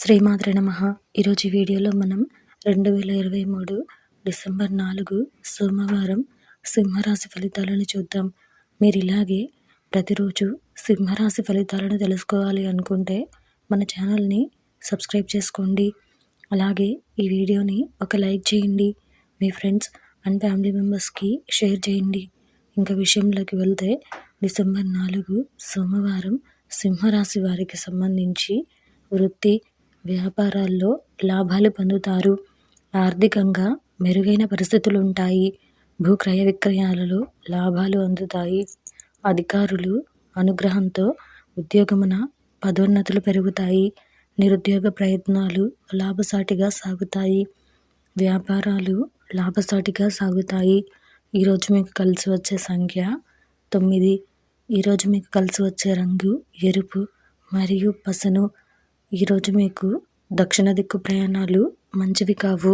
శ్రీమాత్ర నమ. ఈరోజు వీడియోలో మనం రెండు వేల ఇరవై మూడు డిసెంబర్ నాలుగు సోమవారం సింహరాశి ఫలితాలను చూద్దాం. మీరు ఇలాగే ప్రతిరోజు సింహరాశి ఫలితాలను తెలుసుకోవాలి అనుకుంటే మన ఛానల్ని సబ్స్క్రైబ్ చేసుకోండి. అలాగే ఈ వీడియోని ఒక లైక్ చేయండి. మీ ఫ్రెండ్స్ అండ్ ఫ్యామిలీ మెంబర్స్కి షేర్ చేయండి. ఇంకా విషయంలోకి వెళ్తే డిసెంబర్ నాలుగు సోమవారం సింహరాశి వారికి సంబంధించి వృత్తి వ్యాపారాల్లో లాభాలు పొందుతారు. ఆర్థికంగా మెరుగైన పరిస్థితులు ఉంటాయి భూ క్రయ విక్రయాలలో లాభాలు అందుతాయి. అధికారులు అనుగ్రహంతో ఉద్యోగమున పదోన్నతులు పెరుగుతాయి. నిరుద్యోగ ప్రయత్నాలు లాభసాటిగా సాగుతాయి. వ్యాపారాలు లాభసాటిగా సాగుతాయి. ఈరోజు మీకు కలిసి వచ్చే సంఖ్య తొమ్మిది. ఈరోజు మీకు కలిసి వచ్చే రంగు ఎరుపు మరియు పసను ఈరోజు మీకు దక్షిణ దిక్కు ప్రయాణాలు మంచివి కావు.